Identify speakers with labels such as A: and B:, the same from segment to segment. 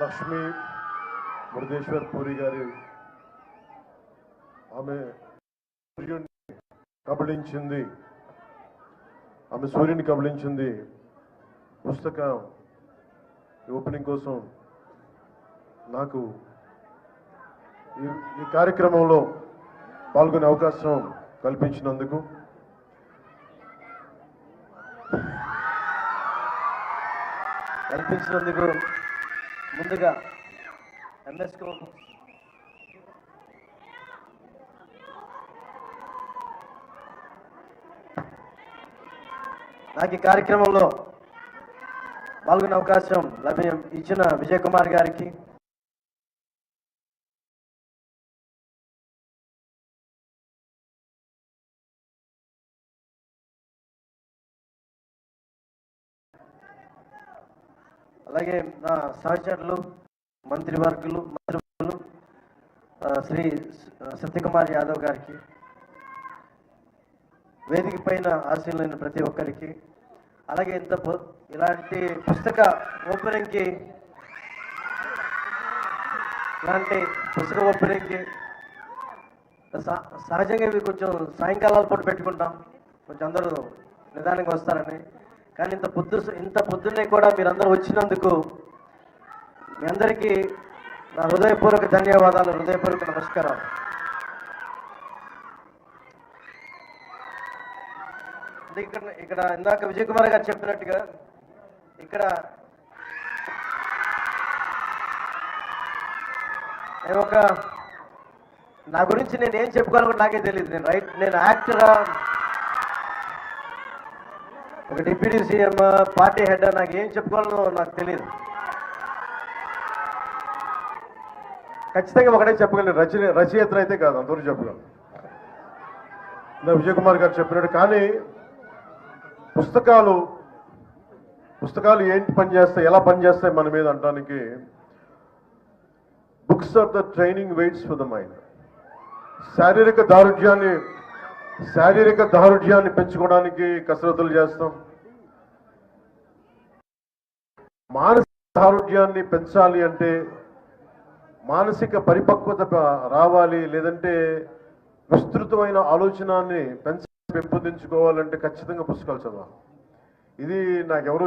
A: లక్ష్మి మురుదేశ్వర్ పూరి గారి ఆమె సూర్యుడిని కబళించింది. ఆమె సూర్యుని కబళించింది. పుస్తకం ఈ ఓపెనింగ్ కోసం నాకు ఈ ఈ కార్యక్రమంలో పాల్గొనే అవకాశం కల్పించినందుకు
B: కల్పించినందుకు ముందుగా ఎంఎస్కో నాకు ఈ కార్యక్రమంలో పాల్గొనే అవకాశం లభ్యం ఇచ్చిన విజయ్ కుమార్ గారికి. అలాగే నా సహచరులు మంత్రివర్గులు మంత్రులు శ్రీ సత్యకుమార్ యాదవ్ గారికి వేదిక పైన ఆశీలైన ప్రతి ఒక్కరికి అలాగే ఇంత ఇలాంటి పుస్తక ఓపెనింగ్కి ఇలాంటి పుస్తక ఓపెనింగ్కి సహ- సహజంగా ఇవి కొంచెం సాయంకాలాల పూట పెట్టుకుంటాం. కొంచెం అందరూ నిదానంగా వస్తారని. కానీ ఇంత పొద్దు ఇంత పొద్దున్నే కూడా మీరందరూ వచ్చినందుకు మీ అందరికీ నా హృదయపూర్వక ధన్యవాదాలు హృదయపూర్వక నమస్కారం ఇక్కడ ఇక్కడ ఇందాక విజయ్ కుమార్ గారు చెప్పినట్టుగా ఇక్కడ నేను ఒక నా గురించి నేను ఏం చెప్పుకోవాలో కూడా నాకే తెలియదు నేను రైట్ నేను యాక్టరా ఒక డిప్యూటీ సీఎం పార్టీ హెడ్ నాకు ఏం చెప్పుకోవాలో నాకు తెలియదు
A: ఖచ్చితంగా ఒకటే చెప్పగలను రచన రచయిత అయితే కాదు అందరూ చెప్పగలను. విజయ్ కుమార్ గారు చెప్పినట్టు కానీ పుస్తకాలు పుస్తకాలు ఏంటి పనిచేస్తాయి ఎలా పనిచేస్తాయి మన మీద అంటానికి books are the training weights for the mind శారీరక దారుఢ్యాన్ని శారీరక దారుఢ్యాన్ని పెంచుకోవడానికి కసరత్తులు చేస్తాం. మానసిక దారుఢ్యాన్ని పెంచాలి అంటే మానసిక పరిపక్వత రావాలి లేదంటే విస్తృతమైన ఆలోచనాన్ని పెంచ పెంపొందించుకోవాలంటే ఖచ్చితంగా పుస్తకాలు చదవాలి. ఇది నాకెవరో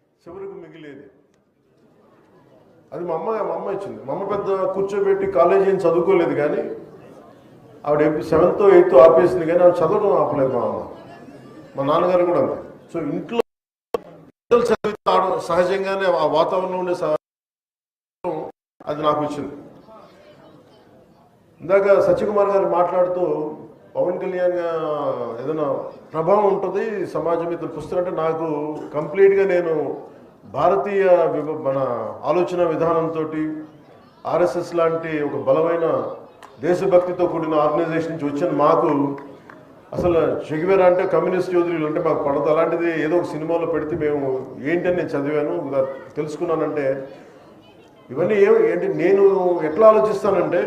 A: చివరికి మిగిలేది. అది మా అమ్మ మా అమ్మ ఇచ్చింది. మా అమ్మ పెద్ద కూర్చోబెట్టి కాలేజీ ఏం చదువుకోలేదు కానీ ఆవిడ సెవెంత్ ఎయిత్ ఆపేసింది కానీ ఆవిడ చదవడం ఆపలేదు మా అమ్మ. మా నాన్నగారు కూడా అంతే. సో ఇంట్లో పిల్లలు చదివితే సహజంగానే ఆ వాతావరణంలో ఉండే అది నాకు వచ్చింది ఇందాక సత్యకుమార్ గారు మాట్లాడుతూ పవన్ కళ్యాణ్ ఏదైనా ప్రభావం ఉంటుంది సమాజం మీద పుస్తకం అంటే నాకు కంప్లీట్గా నేను భారతీయ విభ- మన ఆలోచన విధానంతో ఆర్ఎస్ఎస్ లాంటి ఒక బలమైన దేశభక్తితో కూడిన ఆర్గనైజేషన్ నుంచి వచ్చిన. మాకు అసలు చెగివేరా అంటే కమ్యూనిస్ట్ యోధులు అంటే మాకు పడదు. అలాంటిది ఏదో ఒక సినిమాలో పెడితే మేము ఏంటని నేను చదివాను తెలుసుకున్నానంటే ఇవన్నీ ఏం ఏంటి నేను ఎట్లా ఆలోచిస్తానంటే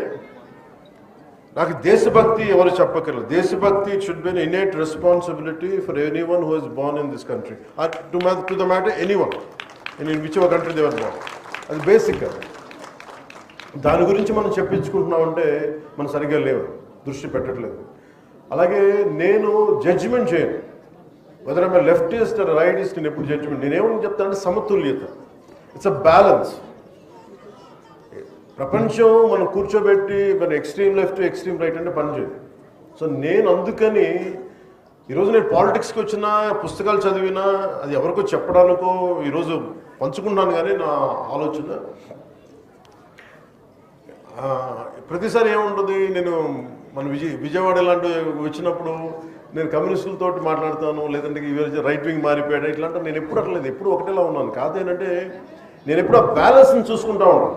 A: నాకు దేశభక్తి ఎవరు చెప్పక్కర్లేదు. దేశభక్తి should be innate responsibility for anyone who is born in this country to to the matter anyone in which ఒక కంట్రీ దేవర్ బోర్న్ అది బేసిక్ దాని గురించి మనం చెప్పించుకుంటున్నామంటే మనం సరిగ్గా లేవు. దృష్టి పెట్టట్లేదు. అలాగే నేను జడ్జిమెంట్ చేయను. వెదర్ ఐమ్ లెఫ్టిస్ట్ రైటిస్ట్ నేను ఎప్పుడు జడ్జిమెంట్ నేనేమని చెప్తానంటే సమతుల్యత. ఇట్స్ అ బ్యాలెన్స్ ప్రపంచం మనం కూర్చోబెట్టి మన ఎక్స్ట్రీమ్ లెఫ్ట్ ఎక్స్ట్రీమ్ రైట్ అంటే పనిచేయదు సో నేను అందుకని ఈరోజు నేను పాలిటిక్స్కి వచ్చినా పుస్తకాలు చదివినా అది ఎవరికో చెప్పడానికో ఈరోజు పంచుకుంటాను కానీ నా ఆలోచన ప్రతిసారి ఏముంటుంది? నేను మన విజయ విజయవాడ ఇలాంటివి వచ్చినప్పుడు నేను కమ్యూనిస్టులతో మాట్లాడతాను లేదంటే ఇవి రైట్ వింగ్ మారిపోయాడు ఇట్లాంటి నేను ఎప్పుడు అట్లేదు. ఎప్పుడు ఒకటేలా ఉన్నాను. కాదు ఏంటంటే నేను ఎప్పుడు ఆ బ్యాలెన్స్ని చూసుకుంటా ఉన్నాను.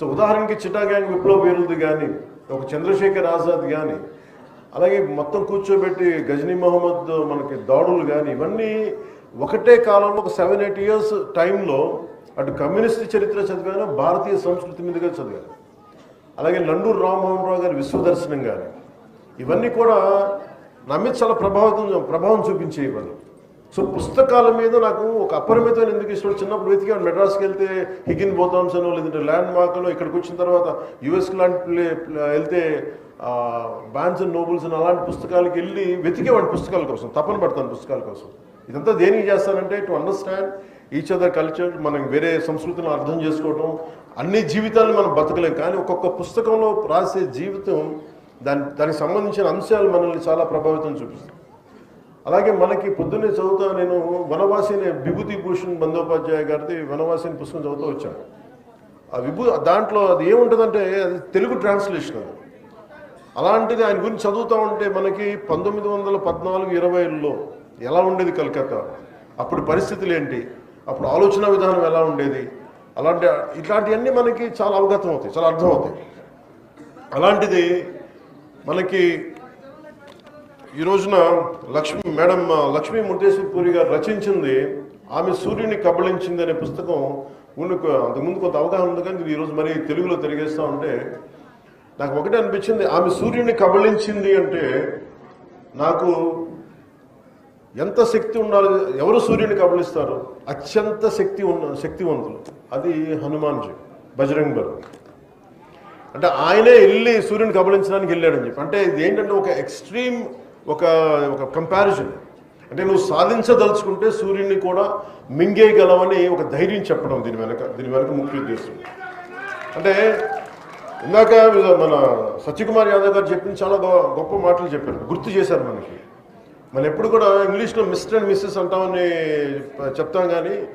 A: సో ఉదాహరణకి చిటా గ్యాంగ్ విప్లవ వీరులది కానీ ఒక చంద్రశేఖర్ ఆజాద్ కానీ అలాగే మొత్తం కూర్చోబెట్టి గజనీ మహమ్మద్ మనకి దాడులు కానీ ఇవన్నీ ఒకటే కాలంలో ఒక సెవెన్ ఎయిట్ ఇయర్స్ టైంలో అటు కమ్యూనిస్ట్ చరిత్ర చదివాను భారతీయ సంస్కృతి మీదుగా చదివాను. అలాగే లండూరు రామ్మోహన్ రావు గారి విశ్వదర్శనం కానీ ఇవన్నీ కూడా నమ్మి చాలా ప్రభావితం ప్రభావం చూపించే ఇవన్నీ సో పుస్తకాల మీద నాకు ఒక అపరిమితమైన ఎందుకు ఇష్టం? చిన్నప్పుడు వెతికాను మెడ్రాస్కి వెళ్తే హిగిన్ బోతామ్స్ అనో లేదంటే ల్యాండ్ మార్క్లో ఇక్కడికి వచ్చిన తర్వాత యుఎస్ లాంటి ప్లే- వెళ్తే బ్యాన్స్ అండ్ నోబుల్స్ అని అలాంటి పుస్తకాలకి వెళ్ళి వెతికేవాడి పుస్తకాల కోసం తపన పడతాను పుస్తకాల కోసం. ఇదంతా దేనికి చేస్తానంటే to understand each other culture మనం వేరే సంస్కృతిని అర్థం చేసుకోవడం అన్ని జీవితాలు మనం బతకలేం. కానీ ఒక్కొక్క పుస్తకంలో రాసే జీవితం దాని దానికి సంబంధించిన అంశాలు మనల్ని చాలా ప్రభావితం చూపిస్తాయి అలాగే మనకి పొద్దున్నే చదువుతా నేను వనవాసిని విభూతి భూషణ్ బందోపాధ్యాయ గారిది వనవాసిని పుస్తకం చదువుతూ వచ్చాను. ఆ విభూ దాంట్లో అది ఏముంటుందంటే అది తెలుగు ట్రాన్స్లేషన్ అది. అలాంటిది ఆయన గురించి చదువుతూ ఉంటే మనకి పంతొమ్మిది వందల పద్నాలుగు ఇరవైలో ఎలా ఉండేది కలకత్తా? అప్పుడు పరిస్థితులు ఏంటి? అప్పుడు ఆలోచన విధానం ఎలా ఉండేది? అలాంటి ఇట్లాంటివన్నీ మనకి చాలా అవగతం అవుతాయి చాలా అర్థం అవుతాయి. అలాంటిది మనకి ఈ రోజున లక్ష్మి మేడం లక్ష్మీ ముర్తేశ్వర పూరి గారు రచించింది ఆమె సూర్యుని కబళించింది అనే పుస్తకం ముందుకు అంతకుముందు కొంత అవగాహన ఉంది కానీ ఈరోజు రోజు మరి తెలుగులో తిరిగేస్తా ఉంటే నాకు ఒకటే అనిపించింది ఆమె సూర్యుని కబళించింది అంటే నాకు ఎంత శక్తి ఉండాలి ఎవరు సూర్యుని కబళిస్తారు? అత్యంత శక్తి ఉన్న శక్తివంతులు. అది హనుమాన్జీ బజరంగ్ బలు. అంటే ఆయనే వెళ్ళి సూర్యుని కబళించడానికి వెళ్ళాడని చెప్పి. అంటే ఇది ఏంటంటే ఒక ఎక్స్ట్రీమ్ ఒక ఒక కంపారిజన్ అంటే నువ్వు సాధించదలుచుకుంటే సూర్యుడిని కూడా మింగేయగలవని ఒక ధైర్యం చెప్పడం దీని వెనక దీని వెనక ముఖ్య ఉద్దేశం. అంటే ఇందాక మన సత్యకుమార్ యాదవ్ గారు చెప్పిన చాలా గొ- గొప్ప మాటలు చెప్పారు. గుర్తు చేశారు మనకి. మనం ఎప్పుడు కూడా ఇంగ్లీష్లో మిస్టర్ అండ్ మిస్సెస్ అంటామని చెప్తాం కానీ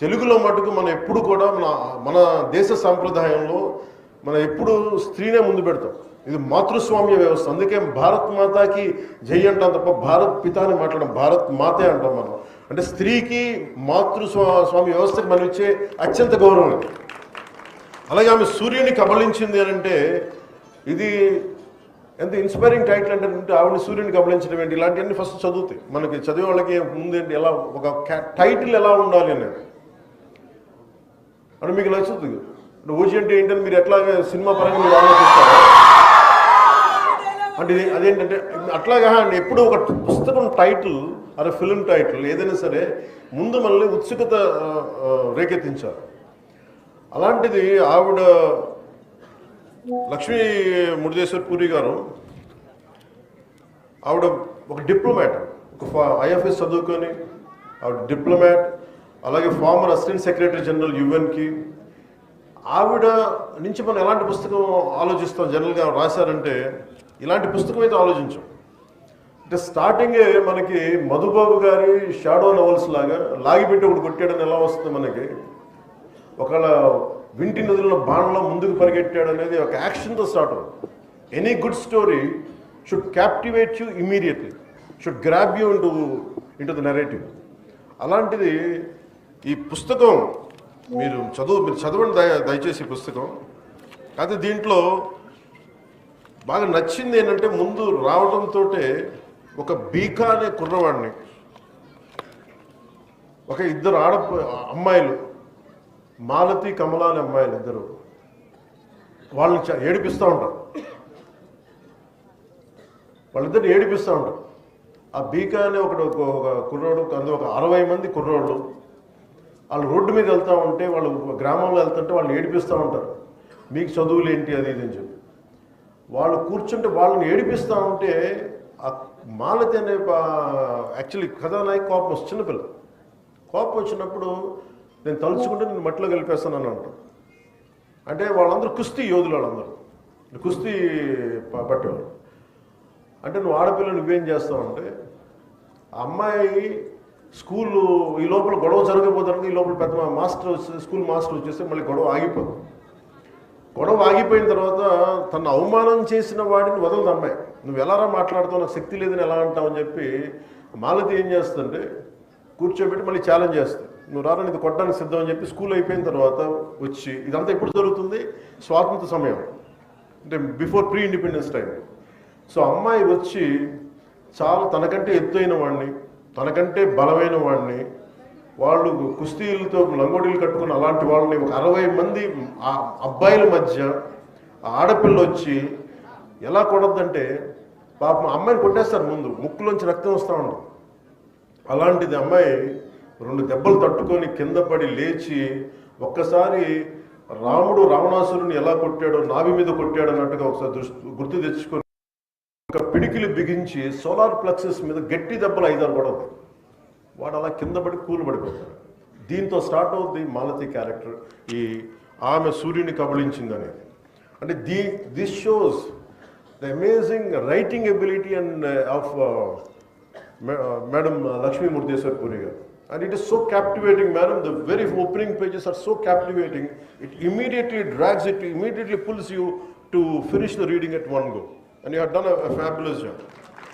A: తెలుగులో మటుకు మనం ఎప్పుడు కూడా మన మన దేశ సాంప్రదాయంలో మనం ఎప్పుడు స్త్రీనే ముందు పెడతాం. ఇది మాతృస్వామ్య వ్యవస్థ. అందుకే భారత్ మాతాకి జై అంటాం తప్ప భారత్ పిత అని మాట్లాడడం భారత్ మాతే అంటాం మనం. అంటే స్త్రీకి మాతృస్వా స్వామి వ్యవస్థకి మనం ఇచ్చే అత్యంత గౌరవం. ఇది అలాగే ఆమె సూర్యుని కబలించింది అని అంటే ఇది ఎంత ఇన్స్పైరింగ్ టైటిల్ అంటే ఆవిడ సూర్యుని కబళించడం ఏంటి? ఇలాంటివన్నీ ఫస్ట్ చదువుతాయి. మనకి చదివే వాళ్ళకి ముందేంటి ఎలా ఒక టైటిల్ ఎలా ఉండాలి అనేది. అంటే మీకు నచ్చుతుంది. అంటే ఓజీ అంటే ఏంటని మీరు ఎట్లా సినిమా పరంగా మీరు ఆలోచిస్తారు? అంటే ఇది- అదేంటంటే అట్లాగా అండి ఎప్పుడు ఒక పుస్తకం టైటిల్ అదే ఫిలిం టైటిల్ ఏదైనా సరే ముందు మనల్ని ఉత్సుకత రేకెత్తించారు అలాంటిది ఆవిడ లక్ష్మీ మురుదేశ్వర్ పూరి గారు ఆవిడ ఒక డిప్లొమాట్ ఒక ఐఎఫ్ఎస్ చదువుకొని ఆవిడ డిప్లొమాట్ అలాగే ఫార్మర్ అసిస్టెంట్ సెక్రటరీ జనరల్ యుఎన్కి. ఆవిడ నుంచి మనం ఎలాంటి పుస్తకం ఆలోచిస్తాం జనరల్గా రాశారంటే ఇలాంటి పుస్తకం అయితే ఆలోచించాం. అంటే స్టార్టింగే మనకి మధుబాబు గారి షాడో నవల్స్ లాగా లాగిపెట్టి ఒకటి కొట్టాడని ఎలా వస్తుంది మనకి? ఒకవేళ వింటి నదుల్లో బాణంలో ముందుకు పరిగెట్టాడు అనేది ఒక యాక్షన్తో స్టార్ట్ అవుతుంది. Any good story should captivate you immediately should grab you into into the narrative అలాంటిది ఈ పుస్తకం మీరు చదువు మీరు చదవండి దయ దయచేసి పుస్తకం. అయితే దీంట్లో బాగా నచ్చింది ఏంటంటే ముందు రావడంతో ఒక బీకా అనే కుర్రవాడిని. ఒక ఇద్దరు ఆడ అమ్మాయిలు మాలతి కమల అనే అమ్మాయిలు ఇద్దరు. వాళ్ళని చ- ఏడిపిస్తూ ఉంటారు. వాళ్ళిద్దరు ఏడిపిస్తూ ఉంటారు. ఆ బీకా అనే ఒకడు ఒక ఒక కుర్రోడు అందులో ఒక అరవై మంది కుర్రోళ్ళు. వాళ్ళు రోడ్డు మీద వెళ్తూ ఉంటే వాళ్ళు గ్రామంలో వెళ్తుంటే వాళ్ళు ఏడిపిస్తూ ఉంటారు. మీకు చదువులు ఏంటి అది ఇది అని చెప్పి. వాళ్ళు కూర్చుంటే వాళ్ళని ఏడిపిస్తూ ఉంటే ఆ మాలతి అనే యాక్చువల్లీ కథానాయకు కోపం వస్తుంది చిన్నపిల్ల. కోపం వచ్చినప్పుడు నేను తలుచుకుంటే నేను మట్టిలో కలిపేస్తానని అంటాను అంటే వాళ్ళందరూ కుస్తీ యోధులు వాళ్ళందరూ. కుస్తీ పట్టేవాళ్ళు. అంటే నువ్వు ఆడపిల్ల నువ్వేం చేస్తావు అంటే అమ్మాయి స్కూల్ ఈ లోపల గొడవ జరగబోతుంది ఈ లోపల పెద్ద మాస్టర్ వచ్చి స్కూల్ మాస్టర్ వచ్చేస్తే మళ్ళీ గొడవ ఆగిపోదు గొడవ ఆగిపోయిన తర్వాత తన అవమానం చేసిన వాడిని వదలదు అమ్మాయి. నువ్వు ఎలారా మాట్లాడుతావు? నాకు శక్తి లేదని ఎలా అంటావు అని చెప్పి మాలతి ఏం చేస్తుందంటే కూర్చోబెట్టి మళ్ళీ ఛాలెంజ్ చేస్తుంది. నువ్వు రారా ఇది కొట్టడానికి సిద్ధం అని చెప్పి స్కూల్ అయిపోయిన తర్వాత వచ్చి ఇదంతా ఎప్పుడు జరుగుతుంది? స్వాతంత్ర సమయం. అంటే before pre independence time so అమ్మాయి వచ్చి చాలా తనకంటే ఎత్తైన వాడిని తనకంటే బలమైన వాడిని వాళ్ళు కుస్తీలతో లంగోటీలు కట్టుకుని అలాంటి వాళ్ళని ఒక అరవై మంది ఆ అబ్బాయిల మధ్య ఆ ఆడపిల్ల వచ్చి ఎలా కొడద్దంటే పాపం అమ్మాయిని కొట్టేస్తారు ముందు ముక్కులోంచి రక్తం వస్తూ ఉంటుంది అలాంటిది అమ్మాయి రెండు దెబ్బలు తట్టుకొని కింద పడి లేచి ఒక్కసారి రాముడు రావణాసురుని ఎలా కొట్టాడో నాభి మీద కొట్టాడు అన్నట్టుగా ఒకసారి దృష్టి గుర్తు తెచ్చుకొని ఒక పిడికిలు బిగించి సోలార్ ప్లక్సెస్ మీద గట్టి దెబ్బలు ఐదారు కూడా ఉంది. వాడు అలా కింద పడి కూలు పడిపోతాడు దీంతో స్టార్ట్ అవుద్ది మాలతి క్యారెక్టర్ ఈ ఆమె సూర్యుని కబళించింది అనేది అంటే the this shows the amazing writing ability and of madam Lakshmi Murdeshwar Puri garu and it is so captivating madam the very opening pages are so captivating it immediately drags it immediately pulls you to finish the reading at one go and you done fabulous job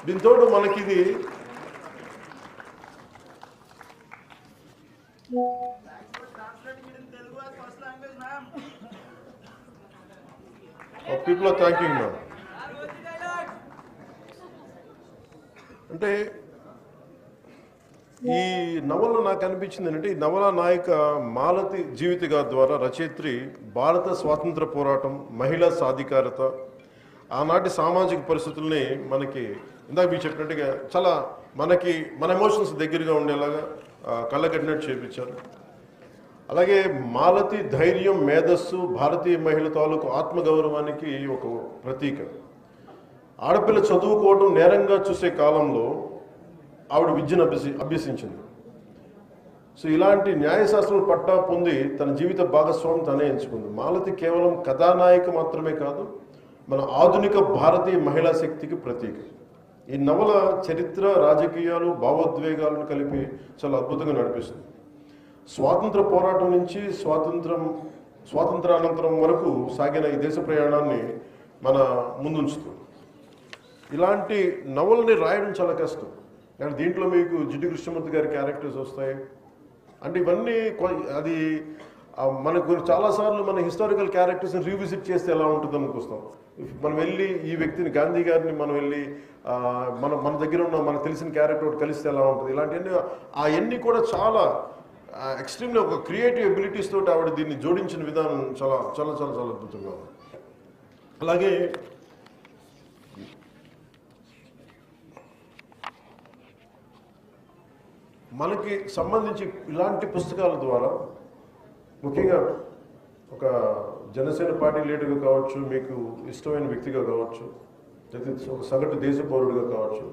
A: దీంతో మనకి ఇది people are thanking ma'am అంటే ఈ నవల నాకు అనిపించింది ఏంటంటే ఈ నవల నాయక మాలతి జీవిత ద్వారా రచయిత్రి భారత స్వాతంత్ర పోరాటం మహిళా సాధికారత ఆనాటి సామాజిక పరిస్థితుల్ని మనకి ఇందాక మీరు చెప్పినట్టుగా చాలా మనకి మన ఎమోషన్స్ దగ్గరగా ఉండేలాగా కళ్ళగట్టినట్టు చేపించారు. అలాగే మాలతి ధైర్యం మేధస్సు భారతీయ మహిళ తాలూకు ఆత్మగౌరవానికి ఒక ప్రతీక. ఆడపిల్ల చదువుకోవడం నేరంగా చూసే కాలంలో ఆవిడ విద్యను అభ్యసి అభ్యసించింది. సో ఇలాంటి న్యాయశాస్త్రం పట్టా పొంది తన జీవిత భాగస్వామి తనే ఎంచుకుంది. మాలతి కేవలం కథానాయిక మాత్రమే కాదు మన ఆధునిక భారతీయ మహిళా శక్తికి ప్రతీక. ఈ నవల చరిత్ర రాజకీయాలు భావోద్వేగాలను కలిపి చాలా అద్భుతంగా నడిపిస్తుంది. స్వాతంత్ర పోరాటం నుంచి స్వాతంత్రం స్వాతంత్రానంతరం వరకు సాగిన ఈ దేశ ప్రయాణాన్ని మన ముందుంచుతుంది. ఇలాంటి నవలని రాయడం చాలా కష్టం. కానీ దీంట్లో మీకు జిడ్డు కృష్ణమూర్తి గారి క్యారెక్టర్స్ వస్తాయి. అంటే ఇవన్నీ కొ- అది మనకు చాలాసార్లు మన హిస్టారికల్ క్యారెక్టర్స్ని రీవిజిట్ చేస్తే ఎలా ఉంటుంది అనుకొస్తాం మనం వెళ్ళి ఈ వ్యక్తిని గాంధీ గారిని మనం వెళ్ళి మన మన దగ్గర ఉన్న మనకు తెలిసిన క్యారెక్టర్ ఒకటి కలిస్తే ఎలా ఉంటుంది? ఇలాంటివన్నీ అవన్నీ కూడా చాలా ఎక్స్ట్రీమ్లీ ఒక క్రియేటివ్ ఎబిలిటీస్ తోటి ఆవిడ దీన్ని జోడించిన విధానం చాలా చాలా చాలా చాలా అద్భుతంగా ఉంది. అలాగే మనకి సంబంధించి ఇలాంటి పుస్తకాల ద్వారా ముఖ్యంగా ఒక జనసేన పార్టీ లీడర్గా కావచ్చు మీకు ఇష్టమైన వ్యక్తిగా కావచ్చు లేదా ఒక సగటు దేశ పౌరుడిగా కావచ్చు.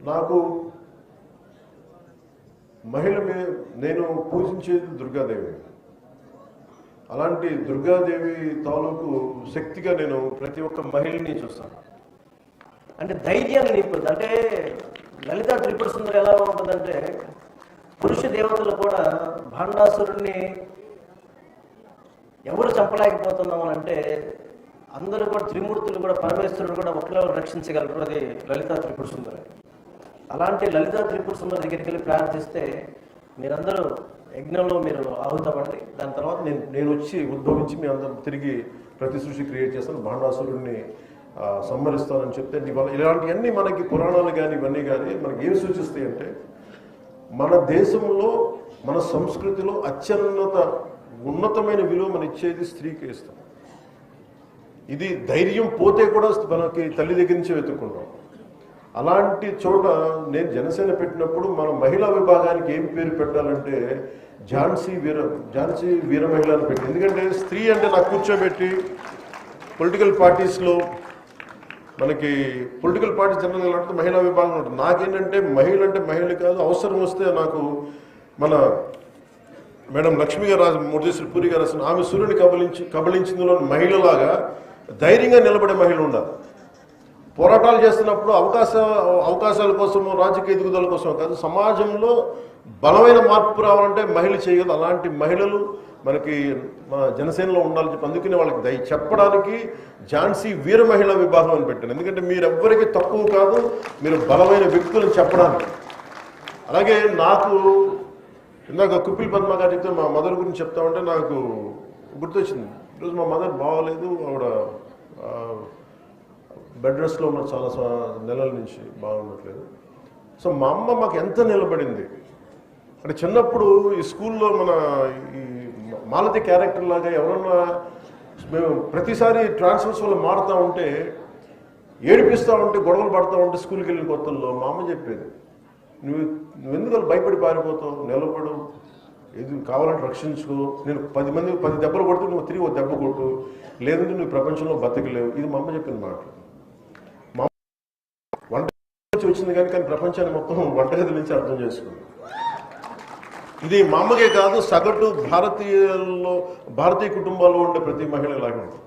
A: నాకు మహిళ మీద నేను పూజించేది దుర్గాదేవి. అలాంటి దుర్గాదేవి తాలూకు శక్తిగా నేను ప్రతి ఒక్క
B: మహిళని చూస్తాను. అంటే ధైర్యాన్ని నింపుతుంది అంటే లలిత త్రిపుర సుందరం ఎలా ఉంటుందంటే పురుష దేవతలు కూడా భాండాసురుణ్ణి ఎవరు చంపలేకపోతున్నాం అంటే అందరూ కూడా త్రిమూర్తులు కూడా పరమేశ్వరుడు కూడా ఒకరిలో రక్షించగలరు అది లలితా త్రిపుర సుందరి. అలాంటి లలితా త్రిపుర సుందరి దగ్గరికి వెళ్ళి ప్రార్థిస్తే మీరందరూ యజ్ఞంలో మీరు ఆహుతపడండి
A: దాని తర్వాత నేను నేను వచ్చి ఉద్భవించి మీ అందరం తిరిగి ప్రతి సృష్టి క్రియేట్ చేస్తాను భాండాసురుడిని సంహరిస్తానని చెప్తే ఇవాళ ఇలాంటివన్నీ మనకి పురాణాలు కానీ ఇవన్నీ కానీ మనకి ఏం సూచిస్తాయి అంటే మన దేశంలో మన సంస్కృతిలో అత్యున్నత ఉన్నతమైన విలువ మనం ఇచ్చేది స్త్రీకి ఇస్తాం. ఇది ధైర్యం పోతే కూడా మనకి తల్లి దగ్గర నుంచి వెతుక్కుంటాం. అలాంటి చోట నేను జనసేన పెట్టినప్పుడు మన మహిళా విభాగానికి ఏం పేరు పెట్టాలంటే ఝాన్సీ వీర ఝాన్సీ వీర మహిళ అని పెట్టి ఎందుకంటే స్త్రీ అంటే నాకు కూర్చోబెట్టి పొలిటికల్ పార్టీస్లో మనకి పొలిటికల్ పార్టీ జనరల్ అంటే మహిళా విభాగం ఉంటుంది. నాకేంటంటే మహిళ అంటే మహిళ కాదు అవసరం వస్తే నాకు మన మేడం లక్ష్మి గారు రాసిన పూరి గారు రాసిన ఆమె సూర్యుని కబలించి కబలించిందిలో మహిళలాగా ధైర్యంగా నిలబడే మహిళ ఉండాలి. పోరాటాలు చేస్తున్నప్పుడు అవకాశ అవకాశాల కోసము రాజకీయ ఎదుగుదల కోసం కాదు సమాజంలో బలమైన మార్పు రావాలంటే మహిళ చేయగలదు అలాంటి మహిళలు మనకి మన జనసేనలో ఉండాలని చెప్పి అందుకనే వాళ్ళకి దయ చెప్పడానికి ఝాన్సీ వీర మహిళా విభాగం అని పెట్టాను. ఎందుకంటే మీరెవ్వరికి తక్కువ కాదు మీరు బలమైన వ్యక్తులను చెప్పడానికి. అలాగే నాకు ఇందాక కుప్పిల్ పద్మ గారు చెప్తే మా మదర్ గురించి చెప్తా ఉంటే నాకు గుర్తొచ్చింది. ఈరోజు మా మదర్ బాగోలేదు ఆవిడ బెడ్ రెస్ట్లో ఉన్న చాలా నెలల నుంచి బాగుండట్లేదు. సో మా అమ్మ మాకు ఎంత నిలబడింది? అంటే చిన్నప్పుడు ఈ స్కూల్లో మన ఈ మాలతి క్యారెక్టర్ లాగా ఎవరన్నా మేము ప్రతిసారి ట్రాన్స్ఫర్స్ వల్ల మారుతూ ఉంటే ఏడిపిస్తూ ఉంటే గొడవలు పడుతూ ఉంటే స్కూల్కి వెళ్ళిన కొత్తల్లో మా అమ్మ చెప్పేది నువ్వు నువ్వు ఎందుకు భయపడి పారిపోతావు? నిలబడు. ఏది కావాలంటే రక్షించుకో. నేను పది మంది పది దెబ్బలు కొడితే నువ్వు తిరిగి ఒక దెబ్బ కొట్టు. లేదంటే నువ్వు ప్రపంచంలో బతకలేవు. ఇది మా అమ్మ చెప్పిన మాట. మా వంట వచ్చింది కానీ కానీ ప్రపంచాన్ని మొత్తం వంటగది నుంచి అర్థం చేసుకుంది. ఇది మా అమ్మకే కాదు సగటు భారతీయుల్లో భారతీయ కుటుంబాల్లో ఉండే ప్రతి మహిళ ఇలాగే ఉంటుంది.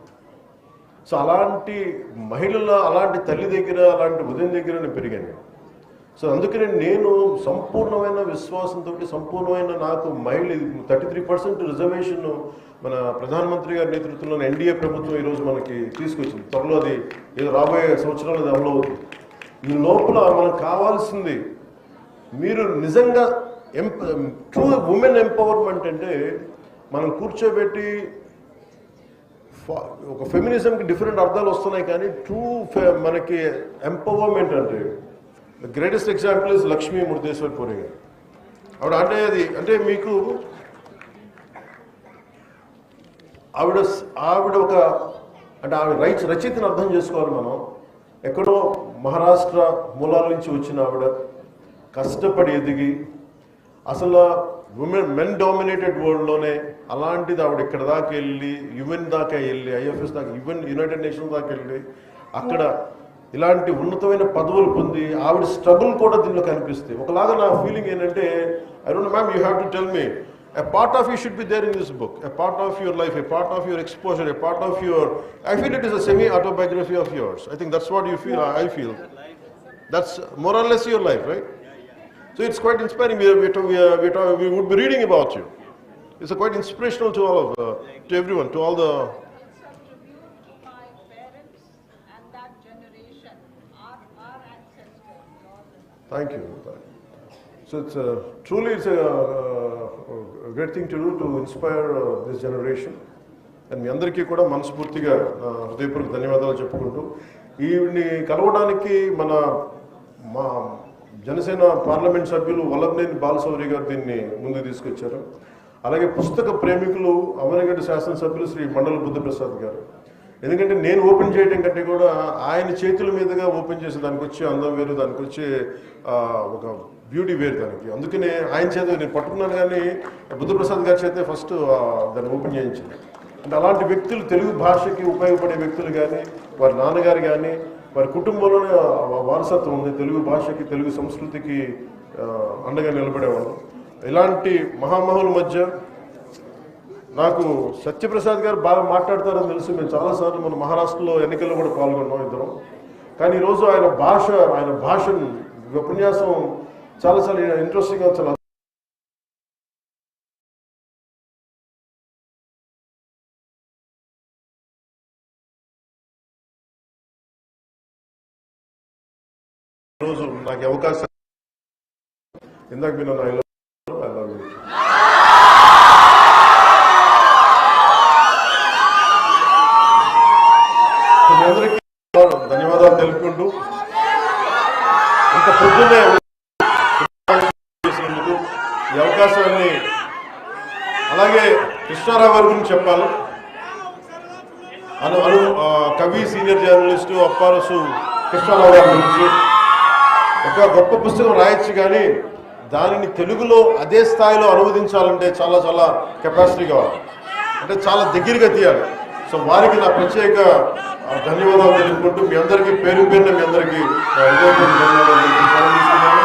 A: సో అలాంటి మహిళల అలాంటి తల్లి దగ్గర అలాంటి ఉదయం దగ్గర నేను పెరిగాను. సో అందుకనే నేను సంపూర్ణమైన విశ్వాసంతో సంపూర్ణమైన నాకు మహిళ థర్టీ త్రీ పర్సెంట్ రిజర్వేషన్ మన ప్రధానమంత్రి గారి నేతృత్వంలో ఎన్డీఏ ప్రభుత్వం ఈరోజు మనకి తీసుకొచ్చింది. త్వరలో అది ఏదో రాబోయే సంవత్సరాలు అది అమలు అవుతుంది. ఈ లోపల మనకు కావాల్సింది మీరు నిజంగా ఎంప ట్రూ ఉమెన్ ఎంపవర్మెంట్ అంటే మనం కూర్చోబెట్టి ఒక ఫెమినిజంకి డిఫరెంట్ అర్థాలు వస్తున్నాయి కానీ ట్రూ మనకి ఎంపవర్మెంట్ అంటే the greatest example is Lakshmi Murudeshwar Puri గారు. ఆవిడ అంటే అది అంటే మీకు ఆవిడ ఆవిడ ఒక అంటే ఆవిడ రైట్స్ రచయితను అర్థం చేసుకోవాలి మనం. ఎక్కడో మహారాష్ట్ర మూలాల నుంచి వచ్చిన ఆవిడ కష్టపడి ఎదిగి అసలు ఉమెన్ మెన్ డామినేటెడ్ వరల్డ్లోనే అలాంటిది ఆవిడ ఇక్కడ దాకా వెళ్ళి యువన్ దాకా వెళ్ళి ఐఎఫ్ఎస్ దాకా యువన్ యునైటెడ్ నేషన్స్ దాకా వెళ్ళి అక్కడ ఇలాంటి ఉన్నతమైన పదవులు పొంది ఆవిడ స్ట్రగుల్ కూడా దీనిలో కనిపిస్తే. ఒకలాగా నా ఫీలింగ్ ఏంటంటే I don't ma'am you have to tell me a part of you should be there in this book a part of your life a part of your exposure a part of your I feel it is a semi autobiography of yours I think that's what you feel I feel that's more or less your life right so it's quite inspiring we, are, we, are, we, are, we, are, we would be reading about you it's a quite inspirational to all of uh, to everyone to all the
C: such tribute to my parents and that generation, our, our ancestors. all the-
A: Thank you. So it's uh, truly it's a, uh, a great thing to do to inspire uh, this generation. And మీ అందరికీ కూడా మనస్ఫూర్తిగా ఆ, హృదయపూర్వక ధన్యవాదాలు చెప్పుకుంటూ ఈవిని కలవడానికి మన మా జనసేన పార్లమెంట్ సభ్యులు వల్లభనేని బాలసౌరి గారు దీన్ని ముందుకు తీసుకొచ్చారు. అలాగే పుస్తక ప్రేమికులు అమరగడ్డ శాసనసభ్యులు శ్రీ మండల బుద్ధప్రసాద్ గారు. ఎందుకంటే నేను ఓపెన్ చేయడం కంటే కూడా ఆయన చేతుల మీదుగా ఓపెన్ చేసి దానికి వచ్చే అందం వేరు దానికి వచ్చే ఒక బ్యూటీ వేరు దానికి. అందుకనే ఆయన చేత నేను పట్టుకున్నాను కానీ బుద్ధప్రసాద్ గారి చేతే ఫస్ట్ దాన్ని ఓపెన్ చేయించాను. అంటే అలాంటి వ్యక్తులు తెలుగు భాషకి ఉపయోగపడే వ్యక్తులు కానీ వారి నాన్నగారు కానీ వారి కుటుంబంలోనే వారసత్వం ఉంది. తెలుగు భాషకి తెలుగు సంస్కృతికి అండగా నిలబడేవాళ్ళు. ఇలాంటి మహామహుల మధ్య నాకు సత్యప్రసాద్ గారు బాగా మాట్లాడతారని తెలుసు. మేము చాలాసార్లు మన మహారాష్ట్రలో ఎన్నికల్లో కూడా పాల్గొన్నాం ఇద్దరం. కానీ ఈరోజు ఆయన భాష ఆయన భాషను ఉపన్యాసం చాలాసార్లు ఇంట్రెస్టింగ్గా చాలా ఈరోజు నాకు అవకాశం ఇందాక మీరు నా I అందరికీ ధన్యవాదాలు తెలుపుకుంటూ ఇంత పొద్దునే చేసినందుకు ఈ అవకాశాన్ని అలాగే కృష్ణారావు గారి గురించి చెప్పాలి. అను అను కవి సీనియర్ జర్నలిస్టు అప్పారసు కృష్ణారావు గారి గురించి. ఒక గొప్ప పుస్తకం రాయొచ్చు కానీ దానిని తెలుగులో అదే స్థాయిలో అనువదించాలంటే చాలా చాలా కెపాసిటీ కావాలి అంటే చాలా దగ్గరగా తీయాలి. సో వారికి నా ప్రత్యేక ధన్యవాదాలు తెలుపుకుంటూ మీ అందరికీ పేరు పేరున మీ అందరికీ ధన్యవాదాలు